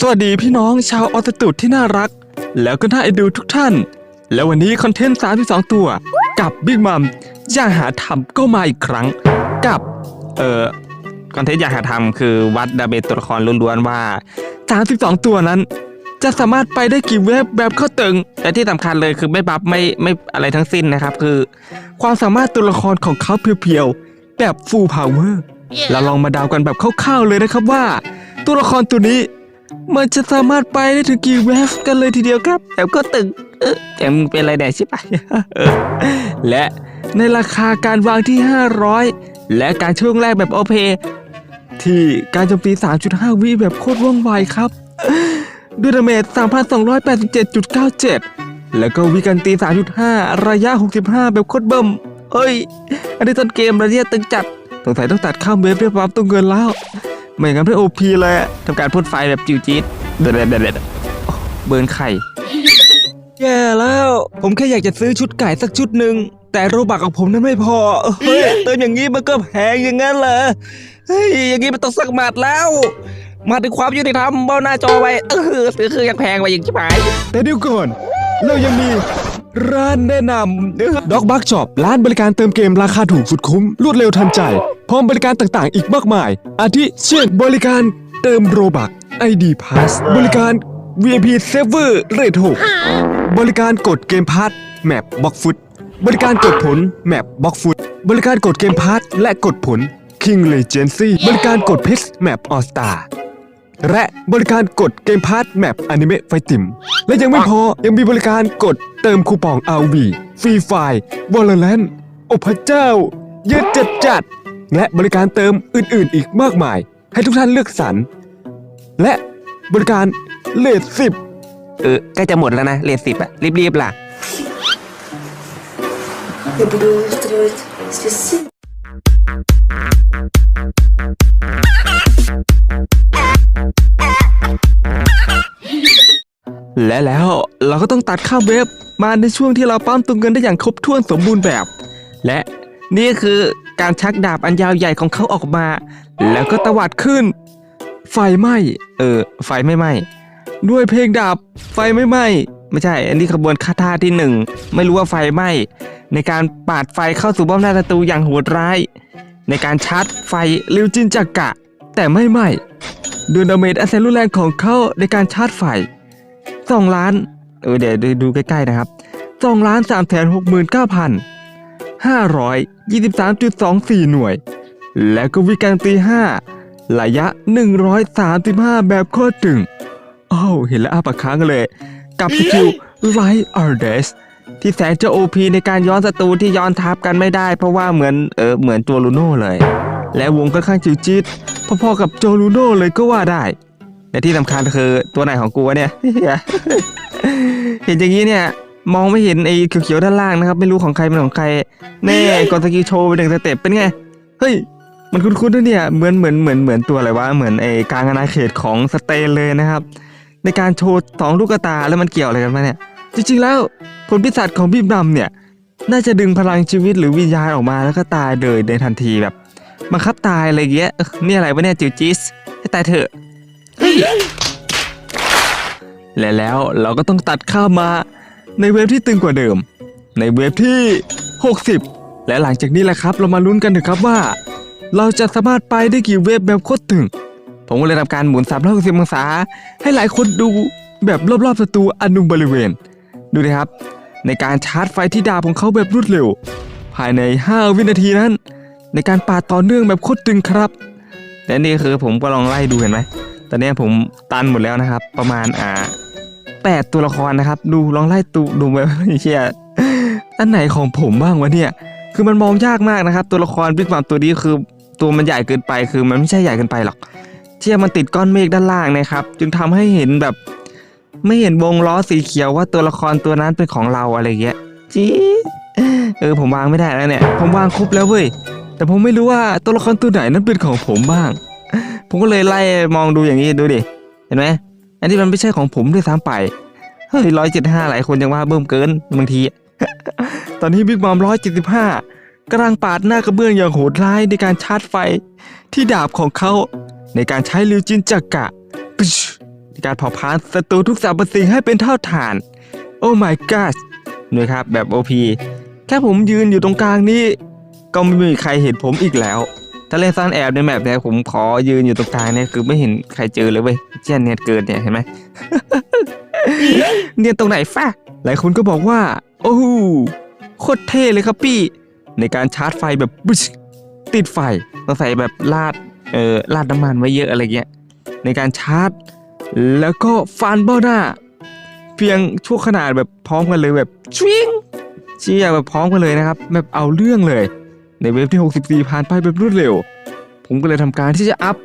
สวัสดีพี่น้องชาวออสตูดที่น่ารัก แล้วก็น่าเอ็นดูทุกท่าน แล้ววันนี้คอนเทนต์ 32 ตัว กับบิ๊กมัมย่างหาทำก็มาอีกครั้ง กับ เอ่อคอนเทนต์อยากหาทำคือวัดดาเบตตัวละครล้วนๆว่า 32 ตัวนั้น จะสามารถไปได้กี่เว็บแบบเข้าตึง แต่ที่สำคัญเลยคือไม่บัฟไม่ไม่อะไรทั้งสิ้นนะครับ คือ ความสามารถตัวละครของเขาเพียวๆแบบ full power เราลองมาเดากันแบบคร่าวๆเลยนะครับว่า ตัวละครตัวนี้ มันจะสามารถไปได้ถึงกี่เวฟกันเลยทีเดียวครับแต่ก็ตึงเออแต่มึงเป็นอะไรแดกใช่ปะและในราคาการวางที่ 500 และการช่วงแรกแบบโอเพ ที่การโจมตี 3.5 วิแบบโคตรว่องไวครับ ด้วยดาเมจ 3,287.97 แล้วก็วิกันตี 3.5 ระยะ 65 แบบโคตรเบิ่มเอ้ย อันนี้ต้นเกมระยะตึงจัด สงสัยต้องตัดข้ามเวฟเรียบร้อยตัวเงินแล้ว ไม่งั้นไม่โอพีเลยอะทำการพ่นไฟแบบจิวจี๊ดเด็ดเด็ดเด็ดเบิร์นไข่แย่แล้ว ผมแค่อยากจะซื้อชุดไก่สักชุดหนึ่งแต่โรบักของผมนั้นไม่พอเฮ้ยเติมอย่างนี้มันก็แพงอย่างนั้นเหรอเฮ้ยอย่างนี้มันต้องสักหมัดแล้ว มาถึงความยุติธรรมเบ้าหน้าจอไว้เออซื้อคือยังแพงไปอย่างชิบหายแต่เดี๋ยวก่อน เรายังมีร้านแนะนำด็อกบักช็อปร้านบริการเติมเกมราคาถูกสุดคุ้ม รวดเร็วทันใจ พร้อมบริการต่างๆ อีกมากมาย อาทิเช่นบริการเติมโรบัก ID Pass บริการ VIP Server Rate 6บริการกดเกมพาร์ทแมปบล็อกฟุตบริการกดผลแมปบล็อกฟุตบริการกดเกมพาร์ทและกดผล King Legacy บริการกดพชรแมปออสตาและบริการกดเกมพาร์ทแมปอนิเมะไฟติม และยังไม่พอยังมีบริการกดเติมคูปอง RV ฟรีไฟวอลเลนโอพระเจ้า เยอะจัดจัด และบริการเติมอื่นๆอีกมากมาย ให้ทุกท่านเลือกสรร และบริการเลทสิบเออใกล้จะหมดแล้วนะ เลทสิบอะรีบๆล่ะ Я буду устроить специально. และแล้วเราก็ต้องตัดข้ามเว็บมาในช่วงที่เราปั๊มตุงเงินได้อย่างครบถ้วนสมบูรณ์แบบ และนี่คือ การชักดาบอันยาวใหญ่ของเขาออกมา แล้วก็ตวัดขึ้น ไฟไหม้เออ ไฟไม่ไหม้ด้วยเพลงดาบไฟไม่ไหม้ไม่ใช่ อันนี้ขบวนคาถาที่หนึ่งไม่รู้ว่าไฟไหม้ในการปาดไฟเข้าสู่บ้อมหน้าศัตรูอย่างโหดร้าย ในการชาร์จไฟริวจินจักกะ แต่ไม่ไหม้ด้วยดาเมจอันแสนรุนแรงของเขาในการชาร์จไฟสองล้านเออเดี๋ยวดูดูใกล้ๆนะครับสองล้านสามแสนหกหมื่นเก้าพัน ห้าร้อยยี่สิบสามจุดสองสี่หน่วย แล้วก็วิการตีห้าระยะหนึ่งร้อยสามสิบห้าแบบโคตรตึงโอ้าวเห็นแล้วอาปากค้างเลย กับสกิลไลท์อาร์เดสที่แสนจะโอพีในการย้อนศัตรูที่ย้อนทับกันไม่ได้ เพราะว่าเหมือนเออเหมือนตัวลูโน่เลย และวงค่อนข้างจิวจิตพอๆกับโจลูโน่เลยก็ว่าได้และที่สำคัญคือตัวไหนของกูเนี่ย เห็นอย่างนี้เนี่ย มองไม่เห็นไอ้เขียวๆด้านล่างนะครับ ไม่รู้ของใครเป็นของใคร แน่กดสกิลโชว์ไปหนึ่งสเต็ปเป็นไง เฮ้ย มันคุ้นๆด้วยเนี่ย เหมือนเหมือนเหมือนเหมือนตัวอะไรวะ เหมือนไอ้กลางอาณาเขตของสเตนเลยนะครับ ในการโชว์สองลูกตาแล้วมันเกี่ยวอะไรกันมาเนี่ย จริงๆแล้วผลพิศาจของบีบดำเนี่ย น่าจะดึงพลังชีวิตหรือวิญญาณออกมาแล้วก็ตายเลยในทันทีแบบบังคับตายอะไรเงี้ยเอ้อนี่อะไรวะเนี่ยจิวจิสให้ตายเถอะและแล้วเราก็ต้องตัดข้ามมา ในเวฟที่ตึงกว่าเดิม ในเวฟที่ 60 และหลังจากนี้แหละครับ เรามาลุ้นกันเถอะครับว่า เราจะสามารถไปได้กี่เวฟแบบโคตรตึง ผมก็เลยทำการหมุน360องศา ให้หลายคนดูแบบรอบๆศัตรูอนุบริเวณ ดูนะครับ ในการชาร์จไฟที่ดาบของเขาแบบรวดเร็ว ภายใน 5 วินาทีนั้น ในการปาดต่อเนื่องแบบโคตรตึงครับและนี่คือผมก็ลองไล่ดูเห็นไหมตอนนี้ผมตันหมดแล้วนะครับ ประมาณอ่า แปดตัวละครนะครับ ดูลองไล่ตูดูไปเชียอันไหนของผมบ้างวะเนี่ย คือมันมองยากมากนะครับ ตัวละครบิ๊กมัมตัวนี้คือตัวมันใหญ่เกินไป คือมันไม่ใช่ใหญ่เกินไปหรอก เชี่ยมันติดก้อนเมฆด้านล่างนะครับ จึงทำให้เห็นแบบ ไม่เห็นวงล้อสีเขียวว่าตัวละครตัวนั้นเป็นของเราอะไรเงี้ยจีเออผมวางไม่ได้แล้วเนี่ย ผมวางครบแล้วเว้ย แต่ผมไม่รู้ว่าตัวละครตัวไหนนั้นเป็นของผมบ้าง ผมก็เลยไล่มองดูอย่างนี้ดูดิ เห็นไหม อันนี้มันไม่ใช่ของผมด้วยซ้ำไป เฮ้ยร้อยเจ็ดห้าหลายคนยังว่าเบิ่มเกินบางที ตอนนี้บิ๊กบอมร้อยเจ็ดสิบห้ากำลังปาดหน้ากระเบื้องอย่างโหดร้ายในการชาร์จไฟที่ดาบของเขาในการใช้ลิวจินจักกะปึ๊ชการเผาผลาญศัตรูทุกสรรพสิ่งให้เป็นเท่าฐาน โอ้ my god นะครับแบบ OP แค่ผมยืนอยู่ตรงกลางนี้ ก็ไม่มีใครเห็นผมอีกแล้ว ถ้าเล่นซ่อนแอบในแมปเนี่ยผมขอยืนอยู่ตรงกลางเนี่ยคือไม่เห็นใครเจอเลยเว้ยเจียนเนียเกินเนี่ยเห็นไหม เนี่ยตรงไหนฟ้าหลายคนก็บอกว่า โอ้โหโคตรเท่เลยครับพี่ ในการชาร์จไฟแบบบึชติดไฟต้องใส่แบบลาดเอ่อลาดน้ำมันไว้เยอะอะไรเงี้ยในการชาร์จ แล้วก็ฟันเบ้าหน้า เพียงชั่วขนาดแบบพร้อมกันเลยแบบชิงเชี่ยแบบพร้อมกันเลยนะครับ แบบเอาเรื่องเลย ในเว็บที่ 64 ผ่านไปแบบรวดเร็ว ผมก็เลยทำการที่จะอัพ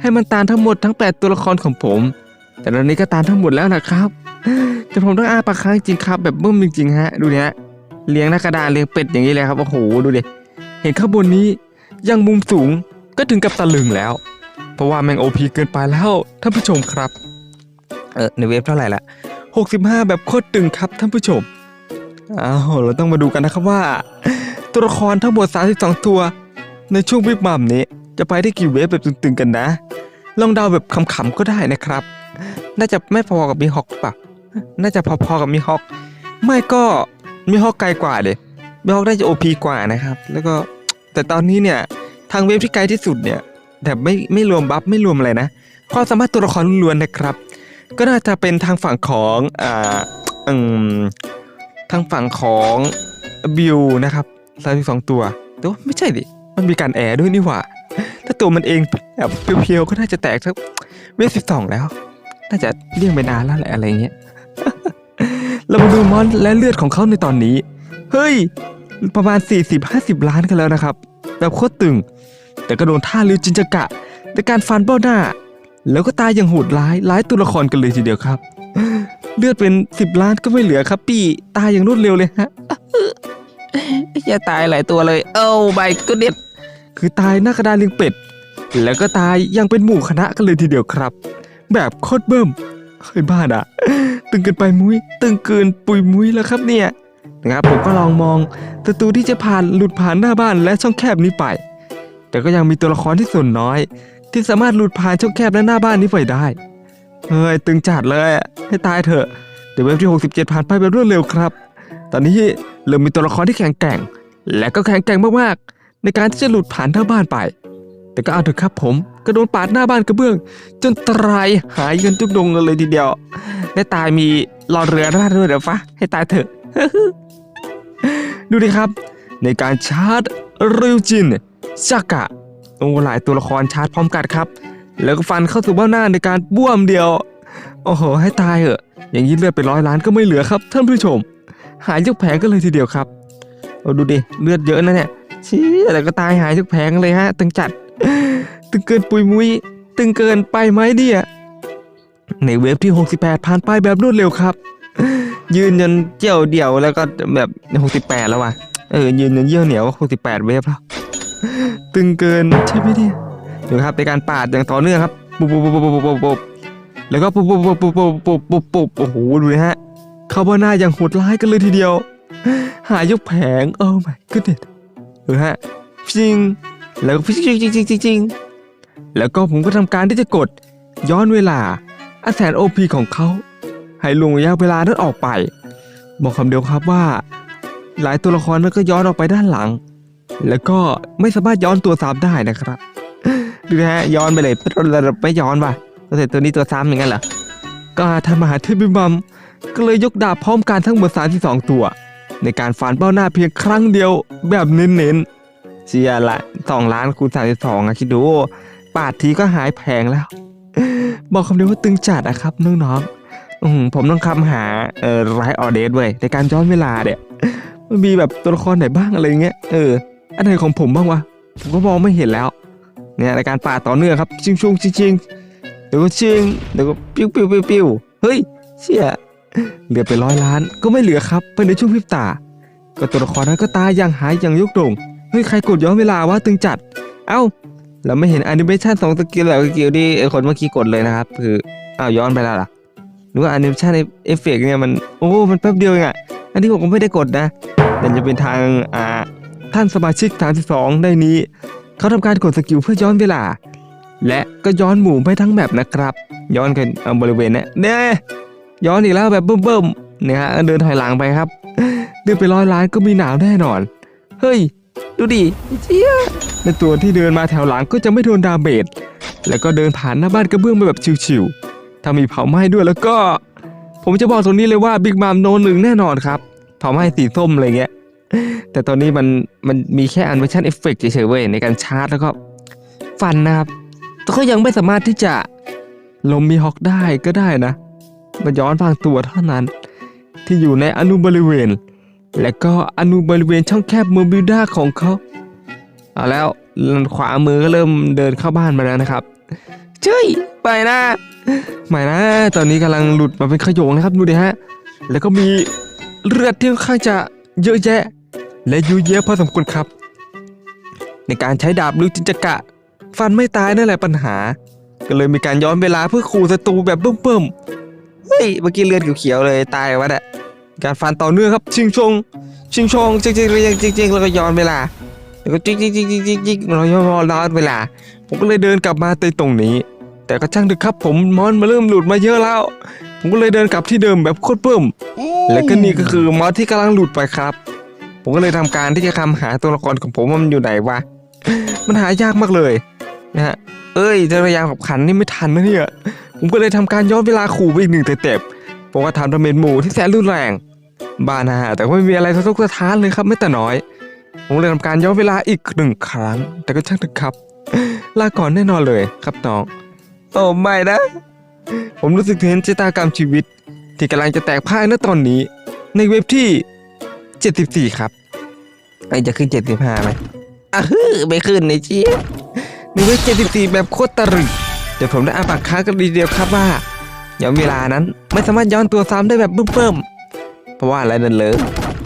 ให้มันตามทั้งหมดทั้ง 8 ตัวละครของผม แต่ตอนนี้ก็ตามทั้งหมดแล้วนะครับ แต่ผมต้องอ้าปากค้างจริงครับ แบบบิ้มจริงๆฮะ ดูเนี่ยเลี้ยงหน้ากระดานเลี้ยงเป็ดอย่างนี้เลยครับ โอ้โห ดูดิ เห็นข้างบนนี้ยังมุมสูงก็ถึงกับตะลึงแล้ว เพราะว่าแมงโอพีเกินไปแล้วท่านผู้ชมครับ เออในเว็บเท่าไหร่ละ65 แบบโคตรตึงครับท่านผู้ชม อ้าวเราต้องมาดูกันนะครับว่า ตัวละครทั้งหมด 32 ตัว ในช่วงวิบมัมนี้ จะไปได้กี่เวฟแบบตึงๆกันนะ ลองเดาแบบขำๆก็ได้นะครับ น่าจะไม่พอกับมีฮอกปะน่าจะพอๆกับมีฮอก ไม่ก็มีฮอกไกลกว่าเลยมีฮอกน่าจะโอพีกว่านะครับ แล้วก็แต่ตอนนี้เนี่ยทางเวฟที่ไกลที่สุดเนี่ยแต่ไม่ไม่รวมบัฟไม่รวมอะไรนะความสามารถตัวละครล้วนๆนะครับ ก็น่าจะเป็นทางฝั่งของอ่าอืมทางฝั่งของบิวนะครับ สามสิบสองตัวแต่ว่าไม่ใช่ดิมันมีการแอร์ด้วยนี่หว่า ถ้าตัวมันเองแบบเพียวๆก็น่าจะแตกสักเวฟสิบสองแล้ว น่าจะเลี่ยงไปนานแล้วแหละอะไรเงี้ยเรามาดูมอนและเลือดของเขาในตอนนี้ เฮ้ย ประมาณ 40-50 ล้านกันแล้วนะครับ แบบโคตรตึง แต่ก็โดนท่าลือจินจกะในการฟันเบ้าหน้า แล้วก็ตายอย่างโหดร้ายหลายตัวละครกันเลยทีเดียวครับ เลือดเป็น 10 ล้านก็ไม่เหลือครับพี่ ตายอย่างรวดเร็วเลยฮะ อย่าตายหลายตัวเลยโอ้ใบก็เด็ด คือตายหน้ากระดานลียงเป็ด แล้วก็ตายยังเป็นหมู่คณะกันเลยทีเดียวครับ แบบโคตรเบิ่มเฮ้ยบ้าอะ ตึงเกินไปมุ้ย ตึงเกินปุยมุ้ยแล้วครับเนี่ยนะครับผมก็ลองมองศัตรูที่จะผ่านหลุดผ่านหน้าบ้านและช่องแคบนี้ไป แต่ก็ยังมีตัวละครที่ส่วนน้อย ที่สามารถหลุดผ่านช่องแคบและหน้าบ้านนี้ไปได้เฮ้ยตึงจัดเลยให้ตายเถอะเดี๋ยวเว็บที่ 67 ผ่านไปแบบรวดเร็วครับ ตอนนี้เริ่มมีตัวละครที่แข็งแกร่ง และก็แข็งแกร่งมากๆ ในการที่จะหลุดผ่านหน้าบ้านไป แต่ก็เอาเถอะครับผมก็โดนปาดหน้าบ้านกระเบื้อง จนตรายหายกันทุกดงกันเลยทีเดียวและตายมีรอเรือราดด้วยเดี๋ยวฟ้าให้ตายเถอะ ดูดิครับ ในการชาร์จริวจินซากะโอ้หลายตัวละครชาร์จพร้อมกันครับ แล้วก็ฟันเข้าสู่เบ้าหน้าในการบ้วมเดียว โอ้โห ให้ตายเหอะ อย่างนี้เลือดไปร้อยล้านก็ไม่เหลือครับท่านผู้ชม หายจากแผงกันเลยทีเดียวครับเอาดูดิเลือดเยอะนะเนี่ยชี้แต่ก็ตายหายจากแผงเลยฮะ ตึงจัด ตึงเกินปุยมุยตึงเกินไปไหมเดียในเวฟที่ 68 ผ่านไปแบบรวดเร็วครับ ยืนยันเจียวเดี่ยวแล้วก็แบบ 68 แล้วว่ะเออยืนยันเยี่ยวเหนียวว่า68 เวฟแล้วตึงเกินใช่ไหมเนี่ยดูครับในการปาดอย่างต่อเนื่องครับปุ๊บปุ๊บปุ๊บปุ๊บปุ๊บแล้วก็ปุ๊บปุ๊บปุ๊บปุ๊บปุ๊บปุ๊บโอ้โหดูนะฮะ เขาบ้าหน้าอย่างโหดร้ายกันเลยทีเดียว หายกแผงโอ้ my goodness ดูฮะจริงแล้วก็จริงจริงจริงจริงแล้วก็ผมก็ทำการที่จะกด ย้อนเวลาอันแสนโอพีของเขา ให้ลงระยะเวลานั้นออกไป บอกคำเดียวครับว่า หลายตัวละครนั้นก็ย้อนออกไปด้านหลัง แล้วก็ไม่สามารถย้อนตัวซ้ำได้นะครับดูนะฮะย้อนไปเลยไม่ย้อนว่ะตัวเสร็จตัวนี้ตัวซ้ำอย่างนั้นเหรอก็ท่านมหาเทพบิมัม ก็เลยยกดาบพร้อมกันทั้งหมด32ตัว ในการฟันเป้าหน้าเพียงครั้งเดียวแบบเน้นๆเชียละสองล้านคูณสามสิบสองอะคิดดู ปาดทีก็หายแพงแล้ว บอกคำเดียวว่าตึงจัดอะครับน้องๆผมต้องคำหาเอ่อไรออเดสเว้ยในการย้อนเวลาเนี่ยมันมีแบบตัวละครไหนบ้างอะไรเงี้ยเอออันไหนของผมบ้างวะผมก็มองไม่เห็นแล้วเนี่ยในการปาดต่อเนื่องครับชิงชุงชิงชิงเดี๋ยวก็ชิงเดี๋ยวก็ปิ้วปิ้วปิ้วปิ้วเฮ้ยเชี่ย เหลือไปร้อยล้านก็ไม่เหลือครับภายในช่วงพริบตา ก็ตัวละครนั้นก็ตายอย่างหายอย่างยกโด่งเฮ้ยใครกดย้อนเวลาวะตึงจัด เอ้าเราไม่เห็นแอนิเมชันสองสกิลแล้วสกิลที่ไอ้คนเมื่อกี้กดเลยนะครับ คืออ้าวย้อนไปแล้วล่ะหรือว่าแอนิเมชันเอฟเฟกเนี่ยมันโอ้ มันแป๊บเดียวเองอะอันนี้ผมก็ไม่ได้กดนะแต่จะเป็นทางอ่าท่านสมาชิก 32 ได้นี้ เขาทำการกดสกิลเพื่อย้อนเวลา และก็ย้อนหมู่ไปทั้งแบบนะครับ ย้อนกันบริเวณนี้เนี่ ย้อนอีกแล้วแบบเบิ่มๆเนี่ยฮะเดินถอยหลังไปครับเดินไปร้อยล้านก็มีหนาวแน่นอน เฮ้ย ดูดิเจี๊ยในตัวที่เดินมาแถวหลังก็จะไม่โดนดาเมจแล้วก็เดินผ่านหน้าบ้านกระเบื้องไปแบบชิวๆถ้ามีเผาไหม้ด้วยแล้วก็ ผมจะบอกตรงนี้เลยว่าบิ๊กมามโนหนึ่งแน่นอนครับเผาไหม้สีส้มอะไรเงี้ยแต่ตอนนี้มันมันมีแค่อันเวอร์ชันเอฟเฟกต์เฉยๆเว้ยในการชาร์จแล้วก็ฟันนะครับแต่ก็ยังไม่สามารถที่จะลมมีฮอกได้ก็ได้นะ มันย้อนบางตัวเท่านั้น ที่อยู่ในอนุบริเวณ และก็อนุบริเวณช่องแคบเมอร์บิวด้าของเขาเอาแล้วขวามือก็เริ่มเดินเข้าบ้านมาแล้วนะครับเจ้ยไปนะไม่นะ ตอนนี้กำลังหลุดมาเป็นขยงนะครับดูดิฮะ แล้วก็มีเลือดที่ค่อนข้างจะเยอะแยะ และยุ่ยเยอะพอสมควรครับ ในการใช้ดาบหรือจินจกะ ฟันไม่ตายนั่นแหละปัญหา ก็เลยมีการย้อนเวลาเพื่อขู่ศัตรูแบบเบิ่มๆ เฮ้ยเมื่อกี้เลือดเขียวๆเลยตายวะเนี่ยการฟันต่อเนื่องครับชิงชงชิงชงจริงๆจริงๆจริงๆแล้วก็ย้อนเวลาแล้วก็จิ๊กจิ๊กจิ๊กจิ๊กจิ๊กจิ๊กเราย้อนย้อนเวลา ผมก็เลยเดินกลับมาในตรงนี้ แต่ก็ช่างเถอะครับ ผมมอนมาเริ่มหลุดมาเยอะแล้ว ผมก็เลยเดินกลับที่เดิมแบบโคตรเบิ่มและก็นี่ก็คือมอสที่กำลังหลุดไปครับ ผมก็เลยทำการที่จะคำหาตัวละครของผมว่ามันอยู่ไหนวะมันหายากมากเลยนะฮะเอ้ยจะพยายามขับขันนี่ไม่ทันนะเนี่ย ผมก็เลยทำการย้อนเวลาขู่ไปอีกหนึ่งเต็บๆผมก็ทำดาเมจหมู่ที่แสนรุนแรงบ้านะฮะแต่ก็ไม่มีอะไรสะทกสะท้านเลยครับไม่แต่น้อย ผมเลยทำการย้อนเวลาอีกหนึ่งครั้ง แต่ก็ช่างเถอะครับ ลาก่อนแน่นอนเลยครับน้องโอ้ไม่นะ ผมรู้สึกเห็นชะตากรรมชีวิต ที่กำลังจะแตกพ่ายณตอนนี้ ในเว็บที่ 74 ครับไอจะขึ้น 75ไหมอะฮึไม่ขึ้นในเจี๊ยในเว็บ74 แบบโคตรตรึง เดี๋ยวผมได้อาปากค้ากันดีเดียวครับว่าย้อนเวลานั้นไม่สามารถย้อนตัวซ้ำได้แบบเบิ่มๆเพราะว่าอะไรนั่นเลย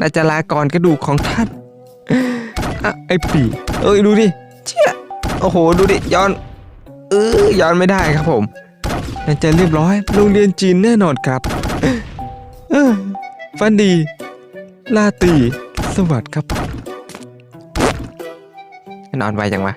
น่าจะลาก่อนกระดูกของท่านอะไอปีเอ้ยดูดิเชี่ยโอ้โหดูดิย้อนเออย้อนไม่ได้ครับผมน่าจะเรียบร้อยโรงเรียนจีนแน่นอนครับเออฟันดีลาตีสวัสดีครับนอนไวจังวะ